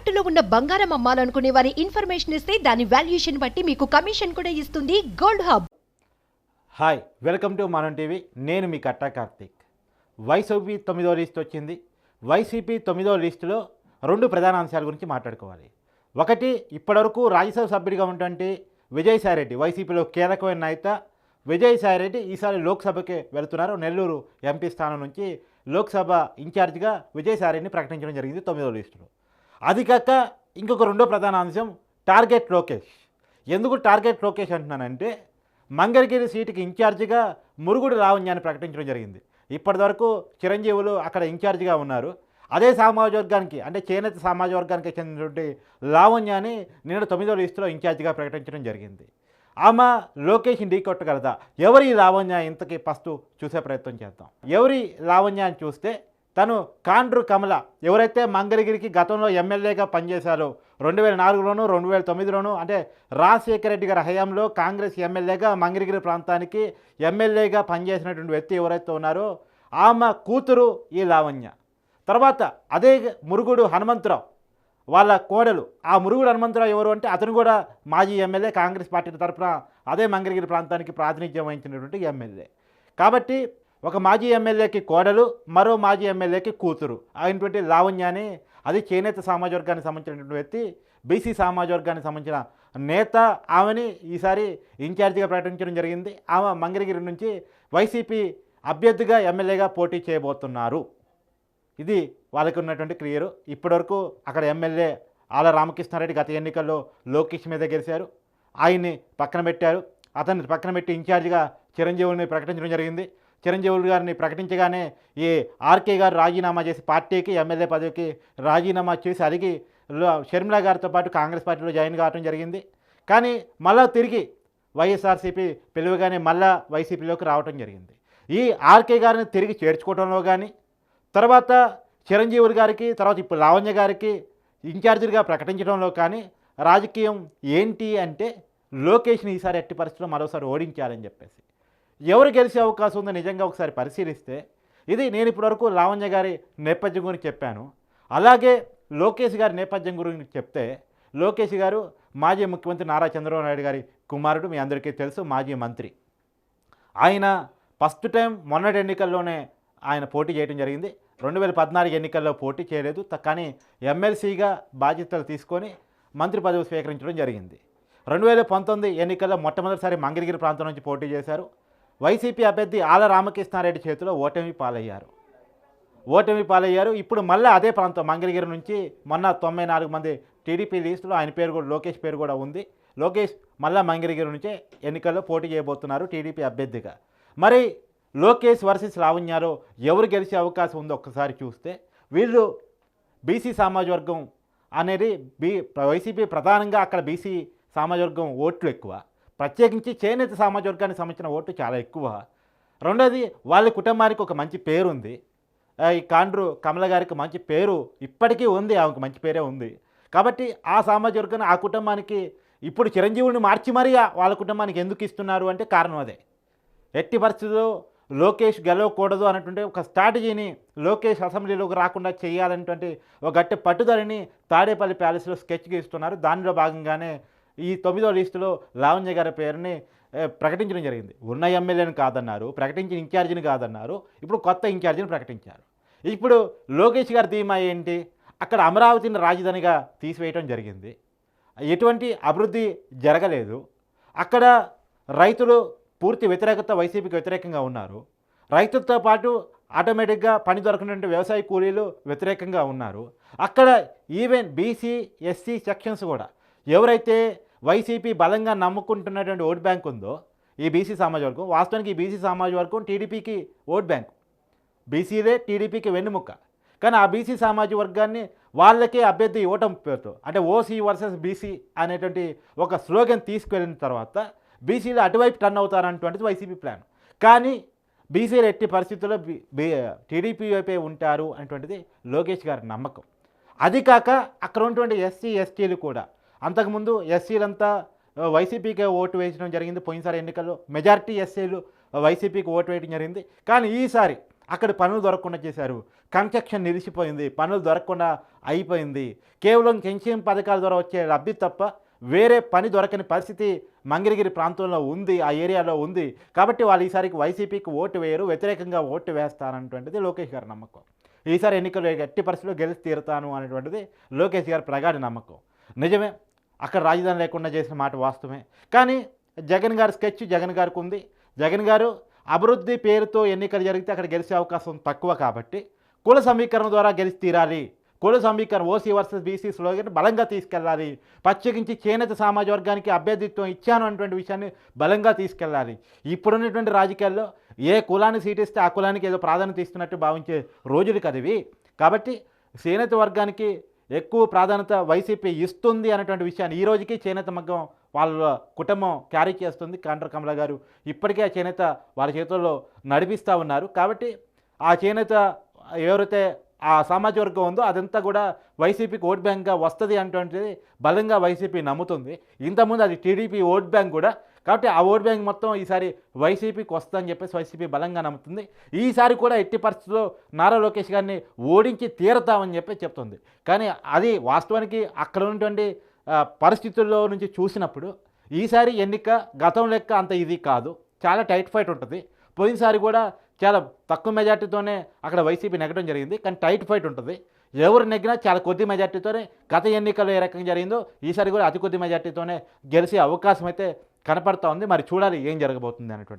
తాకట్టులో ఉన్న బంగారం అమ్మాలనుకునే వారి ఇన్ఫర్మేషన్ ఇస్తే దాని వాల్యుయేషన్ బట్టి మీకు కమిషన్ కూడా ఇస్తుంది gold hub. Hi welcome to Manam TV నేను మీ కట్టా కార్తీక్. వైసీపీ తొమ్మిదో లిస్ట్ వచ్చింది. వైసీపీ తొమ్మిదో లిస్టులో రెండు ప్రధాన అంశాల గురించి మాట్లాడుకోవాలి. ఒకటి ఇప్పటివరకు రాజ్యసభ సభ్యుడిగా ఉన్నటువంటి విజయసాయిరెడ్డి వైసీపీలో కీలకమైన నేత విజయసాయిరెడ్డి ఈసారి లోక్సభకి వెళుతున్నారు. నెల్లూరు ఎంపీ స్థానం నుంచి లోక్సభ ఇన్ఛార్జిగా విజయసాయిరెడ్డిని ప్రకటించడం జరిగింది తొమ్మిదో లిస్టులో. అది కాక ఇంకొక రెండో ప్రధాన అంశం టార్గెట్ లోకేష్. ఎందుకు టార్గెట్ లోకేష్ అంటున్నానంటే మంగళగిరి సీటుకి ఇన్ఛార్జిగా మురుగుడు లావణ్యాన్ని ప్రకటించడం జరిగింది. ఇప్పటివరకు చిరంజీవులు అక్కడ ఇన్ఛార్జిగా ఉన్నారు. అదే సామాజిక వర్గానికి అంటే చేనేత సామాజిక వర్గానికి చెందినటువంటి లావణ్యాన్ని నిన్న తొమ్మిదో లిస్టులో ఇన్ఛార్జిగా ప్రకటించడం జరిగింది. ఆమె లోకేష్ని ఢీకొట్టగలదా ఎవరి లావణ్య ఇంతకీ ఫస్ట్ చూసే ప్రయత్నం చేద్దాం. ఎవరి లావణ్య అని చూస్తే తను కాండ్రు కమల ఎవరైతే మంగళగిరికి గతంలో ఎమ్మెల్యేగా పనిచేశారో రెండు వేల నాలుగులోను రెండు వేల తొమ్మిదిలోను అంటే రాజశేఖర రెడ్డి గారి హయాంలో కాంగ్రెస్ ఎమ్మెల్యేగా మంగళగిరి ప్రాంతానికి ఎమ్మెల్యేగా పనిచేసినటువంటి వ్యక్తి ఎవరైతే ఉన్నారో ఆమె కూతురు ఈ లావణ్య. తర్వాత అదే మురుగుడు హనుమంతరావు వాళ్ళ కోడలు. ఆ మురుగుడు హనుమంతరావు ఎవరు అంటే అతను కూడా మాజీ ఎమ్మెల్యే కాంగ్రెస్ పార్టీ తరఫున అదే మంగళగిరి ప్రాంతానికి ప్రాతినిధ్యం వహించినటువంటి ఎమ్మెల్యే. కాబట్టి ఒక మాజీ ఎమ్మెల్యేకి కోడలు మరో మాజీ ఎమ్మెల్యేకి కూతురు. అయినటువంటి లావణ్యాని అది చేనేత సామాజిక వర్గానికి సంబంధించినటువంటి వ్యక్తి బీసీ సామాజిక వర్గానికి సంబంధించిన నేత. ఆమెని ఈసారి ఇన్ఛార్జిగా ప్రకటించడం జరిగింది. ఆమె మంగళగిరి నుంచి వైసీపీ అభ్యర్థిగా ఎమ్మెల్యేగా పోటీ చేయబోతున్నారు. ఇది వాళ్ళకి ఉన్నటువంటి క్లియరు. ఇప్పటివరకు అక్కడ ఎమ్మెల్యే ఆల రామకృష్ణారెడ్డి గత ఎన్నికల్లో లోకేష్ మీద గెలిచారు. ఆయన్ని పక్కన పెట్టారు. అతన్ని పక్కన పెట్టి ఇన్ఛార్జిగా చిరంజీవుని ప్రకటించడం జరిగింది. చిరంజీవులు గారిని ప్రకటించగానే ఈ ఆర్కే గారు రాజీనామా చేసి పార్టీకి ఎమ్మెల్యే పదవికి రాజీనామా చేసి అడిగి షర్మిల గారితో పాటు కాంగ్రెస్ పార్టీలో జాయిన్ కావడం జరిగింది. కానీ మళ్ళా తిరిగి వైఎస్ఆర్సీపీ పిలువగానే మళ్ళా వైసీపీలోకి రావడం జరిగింది. ఈ ఆర్కే గారిని తిరిగి చేర్చుకోవడంలో కానీ తర్వాత చిరంజీవులు గారికి తర్వాత ఇప్పుడు లావణ్య గారికి ఇన్ఛార్జీలుగా ప్రకటించడంలో కానీ రాజకీయం ఏంటి అంటే లోకేష్ని ఈసారి ఎట్టి పరిస్థితుల్లో మరోసారి ఓడించాలని చెప్పేసి. ఎవరు గెలిచే అవకాశం ఉందో నిజంగా ఒకసారి పరిశీలిస్తే ఇది నేను ఇప్పటివరకు లావణ్య గారి నేపథ్యం గురించి చెప్పాను. అలాగే లోకేష్ గారి నేపథ్యం గురించి చెప్తే లోకేష్ గారు మాజీ ముఖ్యమంత్రి నారా చంద్రబాబు నాయుడు గారి కుమారుడు మీ అందరికీ తెలుసు మాజీ మంత్రి. ఆయన ఫస్ట్ టైం మొన్నటి ఎన్నికల్లోనే ఆయన పోటీ చేయడం జరిగింది. రెండు వేల పద్నాలుగు ఎన్నికల్లో పోటీ చేయలేదు. కానీ ఎమ్మెల్సీగా బాధ్యతలు తీసుకొని మంత్రి పదవి స్వీకరించడం జరిగింది. రెండు వేల పంతొమ్మిది ఎన్నికల్లో మొట్టమొదటిసారి మంగళగిరి ప్రాంతం నుంచి పోటీ చేశారు. వైసీపీ అభ్యర్థి ఆల రామకృష్ణారెడ్డి చేతిలో ఓటమి పాలయ్యారు. ఓటమి పాలయ్యారు. ఇప్పుడు మళ్ళీ అదే ప్రాంతం మంగళగిరి నుంచి మొన్న తొంభై నాలుగు మంది టీడీపీ లిస్టులో ఆయన పేరు కూడా లోకేష్ పేరు కూడా ఉంది. లోకేష్ మళ్ళా మంగళగిరి నుంచే ఎన్నికల్లో పోటీ చేయబోతున్నారు టీడీపీ అభ్యర్థిగా. మరి లోకేష్ వర్సెస్ లావణ్యాలో ఎవరు గెలిచే అవకాశం ఉందో ఒక్కసారి చూస్తే వీళ్ళు బీసీ సామాజిక వర్గం అనేది బీ వైసీపీ ప్రధానంగా అక్కడ బీసీ సామాజిక వర్గం ఓట్లు ఎక్కువ. ప్రత్యేకించి చేనేత సామాజిక వర్గానికి సంబంధించిన ఓటు చాలా ఎక్కువ. రెండోది వాళ్ళ కుటుంబానికి ఒక మంచి పేరు ఉంది ఈ కాండ్రు కమల గారికి మంచి పేరు ఇప్పటికీ ఉంది ఆమెకు మంచి పేరే ఉంది. కాబట్టి ఆ సామాజిక వర్గాన్ని ఆ కుటుంబానికి ఇప్పుడు చిరంజీవుని మార్చి మరీ వాళ్ళ కుటుంబానికి ఎందుకు ఇస్తున్నారు అంటే కారణం అదే. ఎట్టి పరిస్థితుల్లో లోకేష్ గెలవకూడదు అన్నటువంటి ఒక స్ట్రాటజీని లోకేష్ అసెంబ్లీలోకి రాకుండా చేయాలనేటువంటి ఒక గట్టి పట్టుదలని తాడేపల్లి ప్యాలెస్లో స్కెచ్ గీస్తున్నారు. దానిలో భాగంగానే ఈ తొమ్మిదో లిస్టులో లావణ్య గారి పేరుని ప్రకటించడం జరిగింది. ఉన్న ఎమ్మెల్యేని కాదన్నారు ప్రకటించిన ఇన్ఛార్జిని కాదన్నారు ఇప్పుడు కొత్త ఇన్ఛార్జిని ప్రకటించారు. ఇప్పుడు లోకేష్ గారి ధీమా ఏంటి? అక్కడ అమరావతిని రాజధానిగా తీసివేయటం జరిగింది. ఎటువంటి అభివృద్ధి జరగలేదు. అక్కడ రైతులు పూర్తి వ్యతిరేకత వైసీపీకి వ్యతిరేకంగా ఉన్నారు. రైతులతో పాటు ఆటోమేటిక్గా పని దొరకనటువంటి వ్యవసాయ కూలీలు వ్యతిరేకంగా ఉన్నారు. అక్కడ ఈవెన్ బీసీ ఎస్సీ సెక్షన్స్ కూడా ఎవరైతే వైసీపీ బలంగా నమ్ముకుంటున్నటువంటి ఓట్ బ్యాంక్ ఉందో ఈ బీసీ సమాజ వర్గం వాస్తవానికి ఈ బీసీ సమాజ వర్గం టీడీపీకి ఓట్ బ్యాంక్. బీసీలే టీడీపీకి వెన్నుముక్క కానీ ఆ బీసీ సామాజిక వర్గాన్ని వాళ్ళకే అభ్యర్థి ఇవ్వటం పేరుతో అంటే ఓసీ వర్సెస్ బీసీ అనేటువంటి ఒక స్లోగన్ తీసుకెళ్ళిన తర్వాత బీసీలు అటువైపు టర్న్ అవుతారన్నటువంటిది వైసీపీ ప్లాన్. కానీ బీసీలు ఎట్టి పరిస్థితుల్లో బీ టీడీపీ వైపే ఉంటారు అనేటువంటిది లోకేష్ గారి నమ్మకం. అది కాక అక్కడ ఉన్నటువంటి ఎస్సీ ఎస్టీలు కూడా అంతకుముందు ఎస్సీలంతా ఆ, వైసీపీకే ఓటు వేయడం జరిగింది. పోయినసారి ఎన్నికల్లో మెజారిటీ ఎస్సీలు వైసీపీకి ఓటు వేయడం జరిగింది. కానీ ఈసారి అక్కడ పనులు దొరకకుండా చేశారు. కన్స్ట్రక్షన్ నిలిచిపోయింది. పనులు దొరకకుండా అయిపోయింది. కేవలం పెన్షన్ పథకాల ద్వారా వచ్చే లబ్ధి తప్ప వేరే పని దొరకని పరిస్థితి మంగిరిగిరి ప్రాంతంలో ఉంది ఆ ఏరియాలో ఉంది. కాబట్టి వాళ్ళు ఈసారికి వైసీపీకి ఓటు వేయరు. వ్యతిరేకంగా ఓటు వేస్తారన్నటువంటిది లోకేష్ గారి నమ్మకం. ఈసారి ఎన్నికలు ఎట్టి పరిస్థితిలో గెలిచి తీరుతాను అనేటువంటిది లోకేష్ గారి ప్రగాఢ నమ్మకం. నిజమే అక్కడ రాజధాని లేకుండా చేసిన మాట వాస్తవమే. కానీ జగన్ గారి స్కెచ్ జగన్ గారికి ఉంది. జగన్ గారు అభివృద్ధి పేరుతో ఎన్నికలు జరిగితే అక్కడ గెలిచే అవకాశం తక్కువ కాబట్టి కుల సమీకరణ ద్వారా గెలిచి తీరాలి. కుల సమీకరణ ఓసీ వర్సెస్ బీసీ స్లోగన్ బలంగా తీసుకెళ్ళాలి. ప్రత్యేకించి చేనేత సమాజ వర్గానికి అభ్యర్థిత్వం ఇచ్చాను అనేటువంటి విషయాన్ని బలంగా తీసుకెళ్ళాలి. ఇప్పుడున్నటువంటి రాజకీయాల్లో ఏ కులాన్ని సీట్ ఇస్తే ఆ కులానికి ఏదో ప్రాధాన్యత ఇస్తున్నట్టు భావించే రోజులు కదివి. కాబట్టి చేనేత వర్గానికి ఎక్కువ ప్రాధాన్యత వైసీపీ ఇస్తుంది అనేటువంటి విషయాన్ని ఈ రోజుకి చేనేత మగ్గం వాళ్ళ కుటుంబం క్యారీ చేస్తుంది. కాండ్ర కమల గారు ఇప్పటికే ఆ చేనేత వాళ్ళ చేతుల్లో నడిపిస్తూ ఉన్నారు. కాబట్టి ఆ చేనేత ఎవరైతే ఆ సామాజిక వర్గం ఉందో అదంతా కూడా వైసీపీకి ఓట్ బ్యాంక్గా వస్తుంది అనేటువంటిది బలంగా వైసీపీ నమ్ముతుంది. ఇంతకుముందు అది టీడీపీ ఓట్ బ్యాంక్ కూడా కాబట్టి ఆ ఓట్ బ్యాంక్ మొత్తం ఈసారి వైసీపీకి వస్తుందని చెప్పేసి వైసీపీ బలంగా నమ్ముతుంది. ఈసారి కూడా ఎట్టి పరిస్థితుల్లో నారా లోకేష్ గారిని ఓడించి తీరతామని చెప్పి చెప్తుంది. కానీ అది వాస్తవానికి అక్కడ ఉన్నటువంటి పరిస్థితుల్లో నుంచి చూసినప్పుడు ఈసారి ఎన్నిక గతం లెక్క అంత ఇది కాదు. చాలా టైట్ ఫైట్ ఉంటుంది. పోయినసారి కూడా చాలా తక్కువ మెజార్టీతోనే అక్కడ వైసీపీ నెగ్గడం జరిగింది. కానీ టైట్ ఫైట్ ఉంటుంది. ఎవరు నెగ్గినా చాలా కొద్ది మెజార్టీతోనే గత ఎన్నికల్లో ఏ రకంగా జరిగిందో ఈసారి కూడా అతి కొద్ది మెజార్టీతోనే గెలిచే అవకాశం అయితే కనపడతా ఉంది. మరి చూడాలి ఏం జరగబోతుంది అనేటువంటిది.